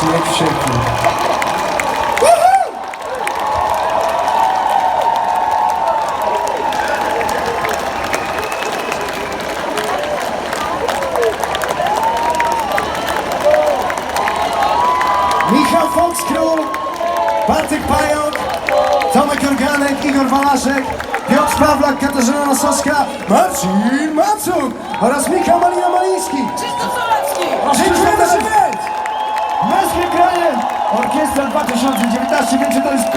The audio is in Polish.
śnieg wszelki. Michał Foxkról, Bartek Pająk, Tomek Jorganek, Igor Walaszek, Piotr Pawlak, Katarzyna Nosowska, Marcin Macuk oraz Michał Malina Maliński. Orkiestra 2019, wiecie to jest